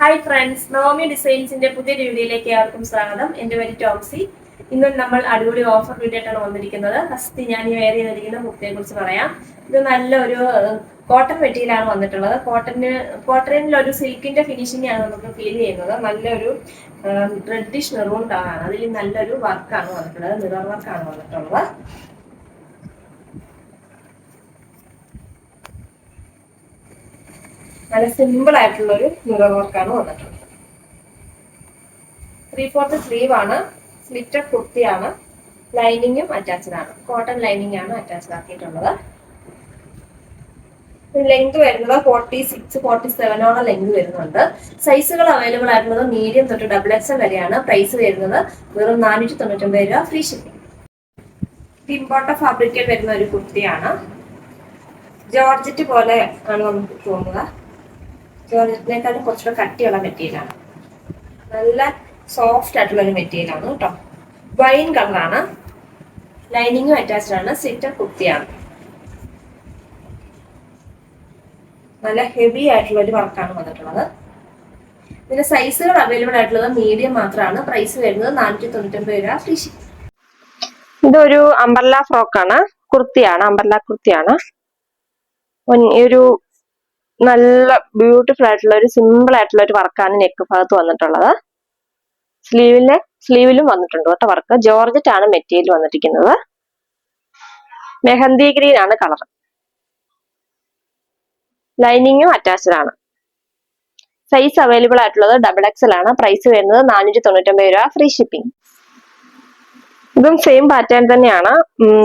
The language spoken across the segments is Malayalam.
ഹായ് ഫ്രണ്ട്സ് നോമി ഡിസൈൻസിന്റെ പുതിയൊരു വീഡിയോയിലേക്ക് ഏവർക്കും സ്വാഗതം. എന്റെ പേര് ടോംസി. ഇന്ന് നമ്മൾ അടിപൊളി ഓഫർ വീഡിയോ ആയിട്ടാണ് വന്നിരിക്കുന്നത്. ഫസ്റ്റ് ഞാൻ ഈ വേറെ ചെയ്തിരിക്കുന്ന കുർത്തിയെ കുറിച്ച് പറയാം. ഇത് നല്ലൊരു കോട്ടൺ മെറ്റീരിയലാണ് വന്നിട്ടുള്ളത്. കോട്ടണിന് കോട്ടണിൽ ഒരു സിൽക്കിന്റെ ഫിനിഷിംഗ് ആണ് നമുക്ക് ഫീൽ ചെയ്യുന്നത്. നല്ലൊരു റെഡിഷ് മെറൂൺ കളറാണ് അതിൽ നല്ലൊരു വർക്കാണ് വന്നിട്ടുള്ളത്. മിറർ വർക്കാണ് വന്നിട്ടുള്ളത്. നല്ല സിമ്പിൾ ആയിട്ടുള്ള ഒരു മിറർ വർക്കാണ് വന്നിട്ടുള്ളത്. ത്രീ ഫോർത്ത് സ്ലീവ് ആണ്. സ്ലിറ്റഡ് കുർത്തിയാണ്. ലൈനിങ്ങും അറ്റാച്ച്ഡ് ആണ്. കോട്ടൺ ലൈനിങ് ആണ് അറ്റാച്ച്ഡ് ആക്കിയിട്ടുള്ളത്. ലെങ്ത് വരുന്നത് ഫോർട്ടി സിക്സ് ഫോർട്ടി സെവനോളം ലെങ്ത് വരുന്നുണ്ട്. സൈസുകൾ അവൈലബിൾ ആയിട്ടുള്ളത് മീഡിയം തൊട്ട് ഡബിൾ എക്സൽ വരെയാണ്. പ്രൈസ് വരുന്നത് വെറും നാനൂറ്റി തൊണ്ണൂറ്റൊമ്പത് രൂപ ഫ്രീ ഷിപ്പിംഗ് ഇമ്പോർട്ട ഫാബ്രിക്കേറ്റ് വരുന്ന ഒരു കുർത്തിയാണ്. ജോർജറ്റ് പോലെ ആണ് നമുക്ക് തോന്നുക. ജോർജറ്റിനേക്കാളും കുറച്ചുകൂടെ കട്ടിയുള്ള മെറ്റീരിയലാണ്. നല്ല സോഫ്റ്റ് ആയിട്ടുള്ള ഒരു മെറ്റീരിയലാണ് കേട്ടോ. വൈൻ കളറാണ് ലൈനിങ്ങും അറ്റാച്ച്ഡ് ആണ്. സിറ്റർ കുർത്തിയാണ് നല്ല ഹെവി ആയിട്ടുള്ള ഒരു വർക്കാണ് വന്നിട്ടുള്ളത്. ഇതിന്റെ സൈസുകൾ അവൈലബിൾ ആയിട്ടുള്ളത് മീഡിയം മാത്രമാണ് പ്രൈസ് വരുന്നത് നാനൂറ്റി തൊണ്ണൂറ്റൊമ്പത് രൂപ. ഫ്രീ ഷിപ്പ് ഇതൊരു അംബർല ഫ്രോക്കാണ് കുർത്തിയാണ്. അംബർല കുർത്തിയാണ്. ഒരു നല്ല ബ്യൂട്ടിഫുൾ ആയിട്ടുള്ള ഒരു സിമ്പിൾ ആയിട്ടുള്ള ഒരു വർക്കാണ് നെക്ക് ഭാഗത്ത് വന്നിട്ടുള്ളത്. സ്ലീവിലെ സ്ലീവിലും വന്നിട്ടുണ്ട് കേട്ടോ വർക്ക് ജോർജറ്റ് ആണ് മെറ്റീരിയൽ വന്നിരിക്കുന്നത്. മെഹന്തി ഗ്രീൻ ആണ് കളർ ലൈനിങ്ങും അറ്റാച്ച്ഡ് ആണ്. സൈസ് അവൈലബിൾ ആയിട്ടുള്ളത് ഡബിൾ എക്സൽ ആണ്. പ്രൈസ് വരുന്നത് നാനൂറ്റി തൊണ്ണൂറ്റൊമ്പത് രൂപ. ഫ്രീ ഷിപ്പിംഗ് ഇതും സെയിം പാറ്റേൺ തന്നെയാണ്.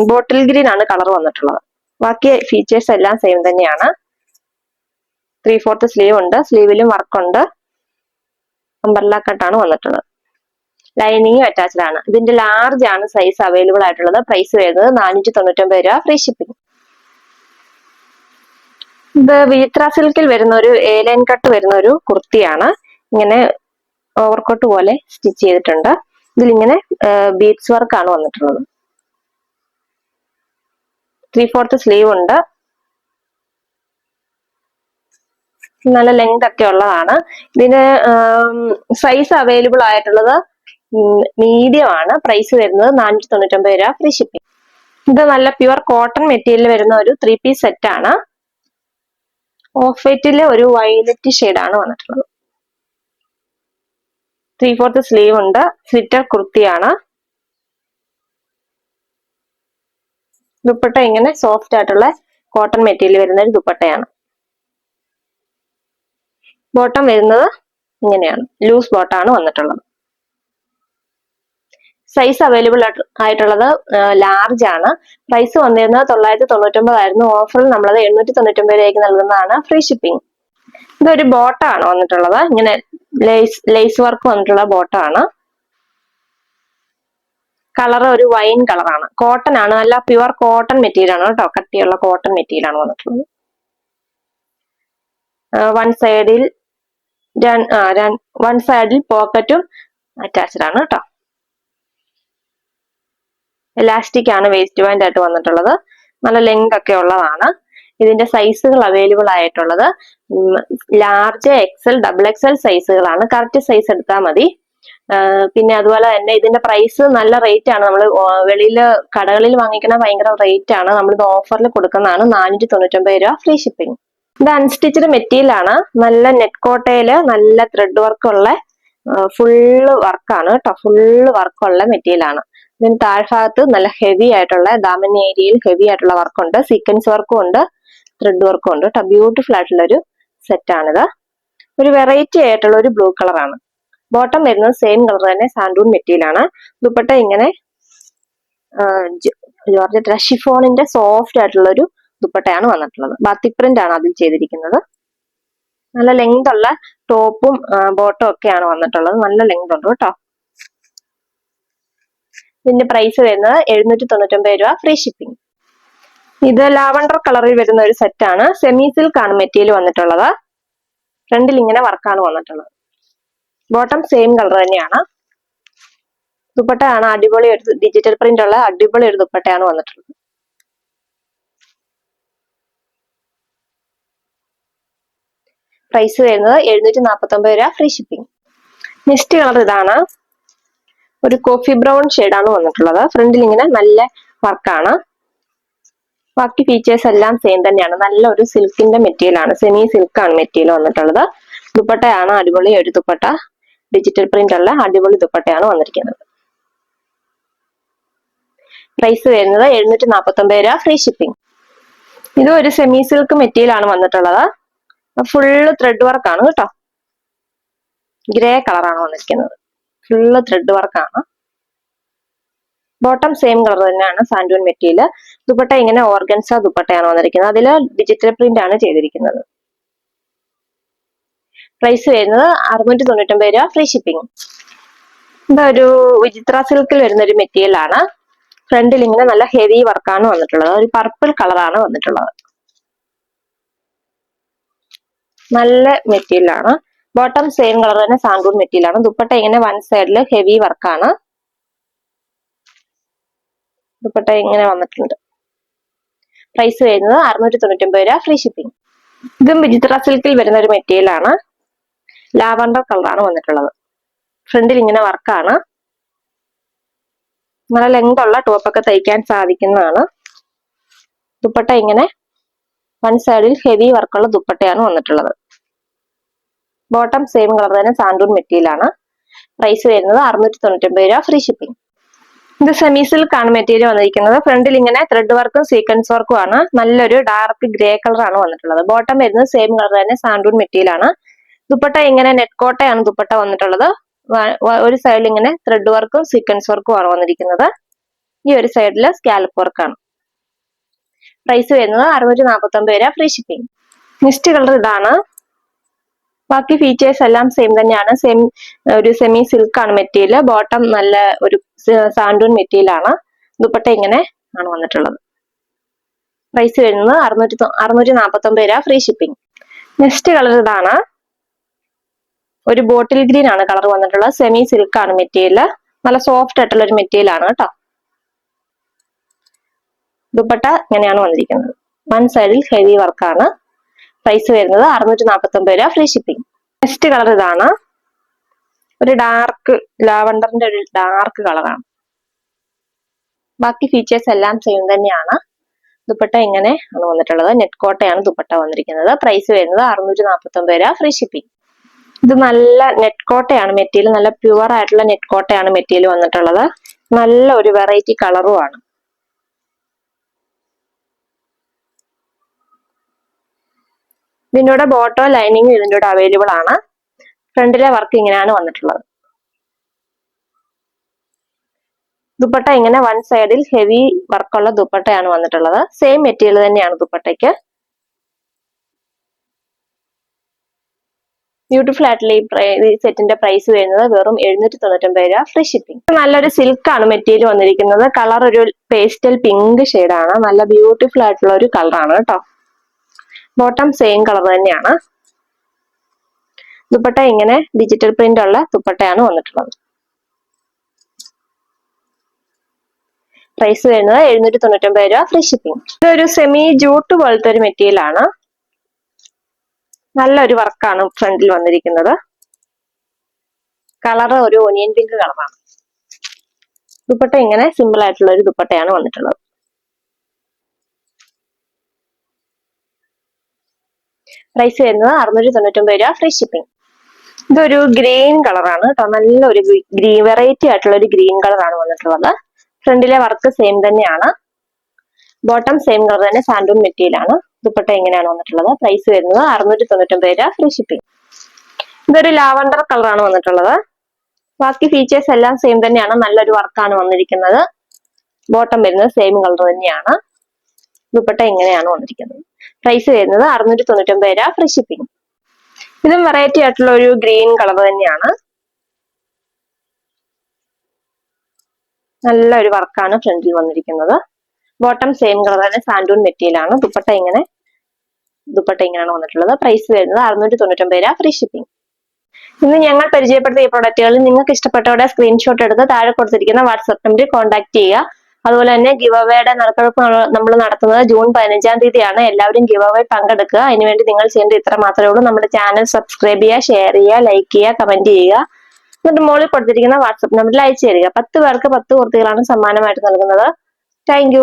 ബോട്ടിൽ ഗ്രീൻ ആണ് കളർ വന്നിട്ടുള്ളത്. ബാക്കി ഫീച്ചേഴ്സ് എല്ലാം സെയിം തന്നെയാണ്. ത്രീ ഫോർത്ത് സ്ലീവ് ഉണ്ട്. സ്ലീവിലും വർക്ക് ഉണ്ട്. അമ്പർല കട്ടാണ് വന്നിട്ടുള്ളത്. ലൈനിങ് അറ്റാച്ച്ഡ് ആണ്. ഇതിന്റെ ലാർജ് ആണ് സൈസ് അവൈലബിൾ ആയിട്ടുള്ളത്. പ്രൈസ് വരുന്നത് നാനൂറ്റി തൊണ്ണൂറ്റൊമ്പത് രൂപ ഫ്രീ ഷിപ്പിംഗ് ഇത് വീത്ര സിൽക്കിൽ വരുന്ന ഒരു എ ലൈൻ കട്ട് വരുന്ന ഒരു കുർത്തിയാണ്. ഇങ്ങനെ ഓവർകോട്ട് പോലെ സ്റ്റിച്ച് ചെയ്തിട്ടുണ്ട്. ഇതിലിങ്ങനെ ബീഡ്സ് വർക്ക് ആണ് വന്നിട്ടുള്ളത്. ത്രീ ഫോർത്ത് സ്ലീവ് ഉണ്ട്. നല്ല ലെങ്ത് ഒക്കെ ഉള്ളതാണ്. ഇതിന് സൈസ് അവൈലബിൾ ആയിട്ടുള്ളത് മീഡിയം ആണ്. പ്രൈസ് വരുന്നത് നാനൂറ്റി തൊണ്ണൂറ്റൊമ്പത് രൂപ ഫ്രീ ഷിപ്പിംഗ് ഇത് നല്ല പ്യുവർ കോട്ടൺ മെറ്റീരിയൽ വരുന്ന ഒരു ത്രീ പീസ് സെറ്റ് ആണ്. ഓഫ് വൈറ്റിലെ ഒരു വയലറ്റ് ആണ് വന്നിട്ടുള്ളത്. ത്രീ ഫോർത്ത് സ്ലീവ് ഉണ്ട്. സ്ലിറ്റർ കുർത്തിയാണ്. ദുപ്പട്ട ഇങ്ങനെ സോഫ്റ്റ് ആയിട്ടുള്ള കോട്ടൺ മെറ്റീരിയൽ വരുന്ന ഒരു ദുപ്പട്ടയാണ്. ബോട്ടം വരുന്നത് ഇങ്ങനെയാണ്. ലൂസ് ബോട്ടാണ് വന്നിട്ടുള്ളത്. സൈസ് അവൈലബിൾ ആയിട്ടുള്ളത് ലാർജ് ആണ്. പ്രൈസ് വന്നിരുന്നത് തൊള്ളായിരത്തി തൊണ്ണൂറ്റൊമ്പത് ആയിരുന്നു ഓഫറിൽ നമ്മളത് എണ്ണൂറ്റി തൊണ്ണൂറ്റൊമ്പത് രൂപയ്ക്ക് നൽകുന്നതാണ് ഫ്രീ ഷിപ്പിംഗ് ഇതൊരു ബോട്ടാണ് വന്നിട്ടുള്ളത്. ഇങ്ങനെ ലേസ് ലേസ് വർക്ക് വന്നിട്ടുള്ള ബോട്ടാണ് കളർ ഒരു വൈൻ കളറാണ് കോട്ടൺ ആണ്. നല്ല പ്യുവർ കോട്ടൺ മെറ്റീരിയൽ ആണ് കേട്ടോ. കട്ടിയുള്ള കോട്ടൺ മെറ്റീരിയൽ ആണ് വന്നിട്ടുള്ളത്. വൺ സൈഡിൽ വൺ സൈഡിൽ പോക്കറ്റും അറ്റാച്ച്ഡ് ആണ് കേട്ടോ എലാസ്റ്റിക് ആണ് വേസ്റ്റ് ബാൻഡ് ആയിട്ട് വന്നിട്ടുള്ളത്. നല്ല ലെങ്ത് ഒക്കെ ഉള്ളതാണ്. ഇതിന്റെ സൈസുകൾ അവൈലബിൾ ആയിട്ടുള്ളത്. ലാർജ് എക്സൽ ഡബിൾ എക്സൽ സൈസുകളാണ് കറക്റ്റ് സൈസ് എടുത്താൽ മതി. പിന്നെ അതുപോലെ തന്നെ ഇതിന്റെ പ്രൈസ് നല്ല റേറ്റ് ആണ്. നമ്മൾ വെളിയിൽ കടകളിൽ വാങ്ങിക്കുന്ന ഭയങ്കര റേറ്റ് ആണ്. നമ്മൾ ഇത് ഓഫറിൽ കൊടുക്കുന്നതാണ് നാനൂറ്റി തൊണ്ണൂറ്റൊമ്പത് രൂപ ഫ്രീ ഷിപ്പിംഗ് ഇത് അൺസ്റ്റിച്ചഡ് മെറ്റീരിയൽ ആണ്. നല്ല നെറ്റ് കോട്ടയിൽ നല്ല ത്രെഡ് വർക്ക് ഉള്ള ഫുള്ള് വർക്കാണ് കേട്ടോ. ഫുള്ള് വർക്കുള്ള മെറ്റീരിയൽ ആണ്. ഇതിന് താഴ്ഭാഗത്ത് നല്ല ഹെവി ആയിട്ടുള്ള ദാമൻ ഏരിയയിൽ ഹെവി ആയിട്ടുള്ള വർക്കുണ്ട് സീക്വൻസ് വർക്കും ഉണ്ട്. ത്രെഡ് വർക്കും ഉണ്ട് കേട്ടോ. ബ്യൂട്ടിഫുൾ ആയിട്ടുള്ള ഒരു സെറ്റ് ആണിത് ഒരു വെറൈറ്റി ആയിട്ടുള്ള ഒരു ബ്ലൂ കളറാണ് ബോട്ടം വരുന്നത് സെയിം കളർ തന്നെ സാൻഡൂൺ മെറ്റീരിയൽ ആണ്. ദുപ്പട്ട ഇങ്ങനെ ഷിഫോണിന്റെ സോഫ്റ്റ് ആയിട്ടുള്ള ഒരു ദുപ്പട്ടയാണ് വന്നിട്ടുള്ളത്. ബാത്തിക് പ്രിന്റ് ആണ് അതിൽ ചെയ്തിരിക്കുന്നത്. നല്ല ലെങ്ത് ഉള്ള ടോപ്പും ബോട്ടും ഒക്കെയാണ് വന്നിട്ടുള്ളത്. നല്ല ലെങ്ത് ഉണ്ട് കേട്ടോ. ഇതിന്റെ പ്രൈസ് വരുന്നത് എഴുന്നൂറ്റി തൊണ്ണൂറ്റൊമ്പത് രൂപ ഫ്രീ ഷിപ്പിംഗ് ഇത് ലാവണ്ടർ കളറിൽ വരുന്ന ഒരു സെറ്റാണ് സെമി സിൽക്ക് ആണ് മെറ്റീരിയൽ വന്നിട്ടുള്ളത്. ഫ്രണ്ടിൽ ഇങ്ങനെ വർക്കാണ് വന്നിട്ടുള്ളത്. ബോട്ടം സെയിം കളർ തന്നെയാണ്. ദുപ്പട്ടയാണ് അടിപൊളി ഒരു ഡിജിറ്റൽ പ്രിന്റ് ഉള്ള അടിപൊളി ഒരു ദുപ്പട്ടയാണ് വന്നിട്ടുള്ളത്. പ്രൈസ് വരുന്നത് എഴുന്നൂറ്റി നാൽപ്പത്തി ഒമ്പത് രൂപ ഫ്രീ ഷിപ്പിംഗ് നെക്സ്റ്റ് കളർ ഇതാണ് ഒരു കോഫി ബ്രൗൺ ആണ് വന്നിട്ടുള്ളത്. ഫ്രണ്ടിൽ ഇങ്ങനെ നല്ല വർക്കാണ് ബാക്കി ഫീച്ചേഴ്സ് എല്ലാം സെയിം തന്നെയാണ്. നല്ല ഒരു സിൽക്കിന്റെ മെറ്റീരിയൽ ആണ്. സെമി സിൽക്ക് ആണ് മെറ്റീരിയൽ വന്നിട്ടുള്ളത്. ദുപ്പട്ടയാണ് അടിപൊളി ഒരു ദുപ്പട്ട. ഡിജിറ്റൽ പ്രിന്റ് ഉള്ള അടിപൊളി ദുപ്പട്ടയാണ് വന്നിരിക്കുന്നത്. പ്രൈസ് വരുന്നത് എഴുന്നൂറ്റി നാൽപ്പത്തി ഒമ്പത് രൂപ ഫ്രീ ഷിപ്പിംഗ് ഇത് ഒരു സെമി സിൽക്ക് മെറ്റീരിയൽ ആണ് വന്നിട്ടുള്ളത്. ഫുള്ള് ത്രെഡ് വർക്ക് ആണ് കേട്ടോ. ഗ്രേ കളറാണ് വന്നിരിക്കുന്നത്. ഫുള്ള് ത്രെഡ് വർക്കാണ് ബോട്ടം സെയിം കളർ തന്നെയാണ് സാൻഡൂൺ മെറ്റീരിയൽ ദുപ്പട്ട ഇങ്ങനെ ഓർഗൻസ ദുപ്പട്ടയാണ് വന്നിരിക്കുന്നത്. അതിൽ ഡിജിറ്റൽ പ്രിന്റ് ആണ് ചെയ്തിരിക്കുന്നത്. പ്രൈസ് വരുന്നത് അറുന്നൂറ്റി തൊണ്ണൂറ്റൊമ്പത് രൂപ ഫ്രീ ഷിപ്പിംഗ് ഒരു വിചിത്ര സിൽക്കിൽ വരുന്ന ഒരു മെറ്റീരിയൽ ആണ്. ഫ്രണ്ടിൽ ഇങ്ങനെ നല്ല ഹെവി വർക്കാണ് വന്നിട്ടുള്ളത്. ഒരു പർപ്പിൾ കളറാണ് വന്നിട്ടുള്ളത്. നല്ല മെറ്റീരിയലാണ് ബോട്ടം സെയിം കളർ തന്നെ സാൻഡൂൺ മെറ്റീരിയൽ ആണ്. ദുപ്പട്ട ഇങ്ങനെ വൺ സൈഡിൽ ഹെവി വർക്കാണ് ദുപ്പട്ട ഇങ്ങനെ വന്നിട്ടുണ്ട്. പ്രൈസ് വരുന്നത് അറുന്നൂറ്റി തൊണ്ണൂറ്റൊമ്പത് രൂപ ഫ്രീ ഷിപ്പിംഗ് ഇതും വിചിത്ര സിൽക്കിൽ വരുന്ന ഒരു മെറ്റീരിയലാണ് ലാവണ്ടർ കളറാണ് വന്നിട്ടുള്ളത്. ഫ്രണ്ടിൽ ഇങ്ങനെ വർക്കാണ് നല്ല ലെങ്ത് ഉള്ള ടോപ്പൊക്കെ തയ്ക്കാൻ സാധിക്കുന്നതാണ്. ദുപ്പട്ട ഇങ്ങനെ വൺ സൈഡിൽ ഹെവി വർക്കുള്ള ദുപ്പട്ടയാണ് വന്നിട്ടുള്ളത്. ബോട്ടം സെയിം കളർ തന്നെ സാൻഡൂൺ മെറ്റീരിയലാണ് പ്രൈസ് വരുന്നത് അറുന്നൂറ്റി തൊണ്ണൂറ്റൊമ്പത് രൂപ ഫ്രീ ഷിപ്പിംഗ് ഇത് സെമി സിൽക്ക് ആണ് മെറ്റീരിയൽ വന്നിരിക്കുന്നത്. ഫ്രണ്ടിൽ ഇങ്ങനെ ത്രെഡ് വർക്കും സീക്വൻസ് വർക്കും ആണ്. നല്ലൊരു ഡാർക്ക് ഗ്രേ കളറാണ് വന്നിട്ടുള്ളത്. ബോട്ടം വരുന്നത് സെയിം കളർ തന്നെ സാൻഡൂൺ മെറ്റീരിയൽ ആണ്. ദുപ്പട്ട ഇങ്ങനെ നെറ്റ് കോട്ടയാണ് ദുപ്പട്ട വന്നിട്ടുള്ളത്. ഒരു സൈഡിൽ ഇങ്ങനെ ത്രെഡ് വർക്കും സീക്വൻസ് വർക്കും ആണ് വന്നിരിക്കുന്നത്. ഈ ഒരു സൈഡിൽ സ്കാലപ്പ് വർക്കാണ് പ്രൈസ് വരുന്നത് അറുന്നൂറ്റി നാൽപ്പത്തി ഒമ്പത് രൂപ ഫ്രീ ഷിപ്പിംഗ് നെക്സ്റ്റ് കളർ ഇതാണ്. ബാക്കി ഫീച്ചേഴ്സ് എല്ലാം സെയിം തന്നെയാണ്. സെയിം ഒരു സെമി സിൽക്ക് ആണ് മെറ്റീരിയൽ ബോട്ടം നല്ല ഒരു സാൻഡൂൺ മെറ്റീരിയൽ ആണ്. ദുപ്പട്ട ഇങ്ങനെ ആണ് വന്നിട്ടുള്ളത്. പ്രൈസ് വരുന്നത് അറുന്നൂറ്റി അറുന്നൂറ്റി നാൽപ്പത്തി ഒമ്പത് രൂപ ഫ്രീ ഷിപ്പിംഗ് നെക്സ്റ്റ് കളർ ഇതാണ്. ഒരു ബോട്ടിൽ ഗ്രീൻ ആണ് കളർ വന്നിട്ടുള്ളത്. സെമി സിൽക്ക് ആണ് മെറ്റീരിയൽ നല്ല സോഫ്റ്റ് ആയിട്ടുള്ള ഒരു മെറ്റീരിയൽ ആണ് കേട്ടോ. ദുപ്പട്ട ഇങ്ങനെയാണ് വന്നിരിക്കുന്നത്. വൺ സൈഡിൽ ഹെവി വർക്കാണ് പ്രൈസ് വരുന്നത് അറുന്നൂറ്റി നാൽപ്പത്തി ഒമ്പത് രൂപ ഫ്രീ ഷിപ്പിംഗ് നെക്സ്റ്റ് കളർ ഇതാണ്. ഒരു ഡാർക്ക് ലാവണ്ടറിന്റെ ഒരു ഡാർക്ക് കളറാണ് ബാക്കി ഫീച്ചേഴ്സ് എല്ലാം സെയിം തന്നെയാണ്. ദുപ്പട്ട ഇങ്ങനെ ആണ് വന്നിട്ടുള്ളത്. നെറ്റ് കോട്ടയാണ് ദുപ്പട്ട വന്നിരിക്കുന്നത്. പ്രൈസ് വരുന്നത് അറുന്നൂറ്റി നാൽപ്പത്തി ഒമ്പത് രൂപ ഫ്രീ ഷിപ്പിംഗ് ഇത് നല്ല നെറ്റ് കോട്ടയാണ് മെറ്റീരിയൽ. നല്ല പ്യുവർ ആയിട്ടുള്ള നെറ്റ് കോട്ടയാണ് മെറ്റീരിയൽ വന്നിട്ടുള്ളത്. നല്ല ഒരു വെറൈറ്റി കളറും ഇതിന്റെ കൂടെ ബോട്ടോ ലൈനിങ് ഇതിന്റെ കൂടെ അവൈലബിൾ ആണ്. ഫ്രണ്ടിലെ വർക്ക് ഇങ്ങനെയാണ് വന്നിട്ടുള്ളത്. ദുപ്പട്ട ഇങ്ങനെ വൺ സൈഡിൽ ഹെവി വർക്കുള്ള ദുപ്പട്ടയാണ് വന്നിട്ടുള്ളത്. സെയിം മെറ്റീരിയൽ തന്നെയാണ് ദുപ്പട്ടയ്ക്ക്. ബ്യൂട്ടിഫുൾ ആയിട്ടുള്ള ഈ സെറ്റിന്റെ പ്രൈസ് വരുന്നത് വെറും എഴുന്നൂറ്റി തൊണ്ണൂറ്റൊമ്പത് രൂപ ഫ്രീ ഷിപ്പിംഗ് നല്ലൊരു സിൽക്ക് ആണ് മെറ്റീരിയൽ വന്നിരിക്കുന്നത്. കളർ ഒരു പേസ്റ്റൽ പിങ്ക് ആണ്. നല്ല ബ്യൂട്ടിഫുൾ ആയിട്ടുള്ള ഒരു കളറാണ് കേട്ടോ. ബോട്ടം സെയിം കളർ തന്നെയാണ്. ദുപ്പട്ട ഇങ്ങനെ ഡിജിറ്റൽ പ്രിന്റ് ഉള്ള ദുപ്പട്ടയാണ് വന്നിട്ടുള്ളത്. പ്രൈസ് വരുന്നത് എഴുന്നൂറ്റി തൊണ്ണൂറ്റൊമ്പത് രൂപ ഫ്രീ ഷിപ്പിംഗ് ഇതൊരു സെമി ജൂട്ട് പോലത്തെ ഒരു മെറ്റീരിയൽ ആണ്. നല്ലൊരു വർക്കാണ് ഫ്രണ്ടിൽ വന്നിരിക്കുന്നത്. കളർ ഒരു ഒനിയൻ പിങ്ക് കളറാണ് ദുപ്പട്ട ഇങ്ങനെ സിമ്പിൾ ആയിട്ടുള്ള ഒരു ദുപ്പട്ടയാണ് വന്നിട്ടുള്ളത്. പ്രൈസ് വരുന്നത് അറുന്നൂറ്റി തൊണ്ണൂറ്റൊമ്പത് രൂപ ഫ്രീ ഷിപ്പിംഗ് ഇതൊരു ഗ്രീൻ കളറാണ് കേട്ടോ. നല്ലൊരു ഗ്രീൻ വെറൈറ്റി ആയിട്ടുള്ള ഒരു ഗ്രീൻ കളറാണ് വന്നിട്ടുള്ളത്. ഫ്രണ്ടിലെ വർക്ക് സെയിം തന്നെയാണ്. ബോട്ടം സെയിം കളർ തന്നെ സാൻഡൂൺ മെറ്റീരിയലാണ് ദുപ്പട്ട എങ്ങനെയാണ് വന്നിട്ടുള്ളത്. പ്രൈസ് വരുന്നത് അറുന്നൂറ്റി തൊണ്ണൂറ്റൊമ്പത് രൂപ ഫ്രീ ഷിപ്പിംഗ് ഇതൊരു ലാവണ്ടർ കളറാണ് വന്നിട്ടുള്ളത്. ബാക്കി ഫീച്ചേഴ്സ് എല്ലാം സെയിം തന്നെയാണ്. നല്ലൊരു വർക്കാണ് വന്നിരിക്കുന്നത്. ബോട്ടം വരുന്നത് സെയിം കളർ തന്നെയാണ്. ദുപ്പട്ട എങ്ങനെയാണ് വന്നിരിക്കുന്നത്. പ്രൈസ് വരുന്നത് അറുന്നൂറ്റി തൊണ്ണൂറ്റൊമ്പത് രൂപ ഫ്രീ ഷിപ്പിംഗ് ഇതും വെറൈറ്റി ആയിട്ടുള്ള ഒരു ഗ്രീൻ കളർ തന്നെയാണ്. നല്ല ഒരു വർക്കാണ് ഫ്രണ്ടിൽ വന്നിരിക്കുന്നത്. ബോട്ടം സെയിം കളർ തന്നെ സാൻഡൂൺ മെറ്റീരിയൽ ആണ്. ദുപ്പട്ട ഇങ്ങനെ ദുപ്പട്ട ഇങ്ങനെയാണ് വന്നിട്ടുള്ളത്. പ്രൈസ് വരുന്നത് അറുന്നൂറ്റി തൊണ്ണൂറ്റൊമ്പത് രൂപ ഫ്രീ ഷിപ്പിംഗ് ഇന്ന് ഞങ്ങൾ പരിചയപ്പെടുത്തിയ ഈ പ്രൊഡക്റ്റുകളിൽ നിങ്ങൾക്ക് ഇഷ്ടപ്പെട്ടവരുടെ സ്ക്രീൻഷോട്ട് എടുത്ത് താഴെ കൊടുത്തിരിക്കുന്ന വാട്സ്ആപ്പ് നമ്പറിൽ കോൺടാക്ട് ചെയ്യുക. അതുപോലെ തന്നെ ഗിവ് അവേയുടെ നറുക്കെടുപ്പ് നമ്മൾ നടത്തുന്നത് ജൂൺ പതിനഞ്ചാം തീയതിയാണ്. എല്ലാവരും ഗിവ് അവേ പങ്കെടുക്കുക. അതിനുവേണ്ടി നിങ്ങൾ ചെയ്യേണ്ടത് ഇത്ര മാത്രമേ ഉള്ളൂ. നമ്മുടെ ചാനൽ സബ്സ്ക്രൈബ് ചെയ്യുക ഷെയർ ചെയ്യുക ലൈക്ക് ചെയ്യുക കമന്റ് ചെയ്യുക. എന്നിട്ട് മുകളിൽ കൊടുത്തിരിക്കുന്ന വാട്സപ്പ് നമ്പറിൽ അയച്ചു തരിക. പത്ത് പേർക്ക് പത്ത് കുർത്തികളാണ് സമ്മാനമായിട്ട് നൽകുന്നത്. താങ്ക്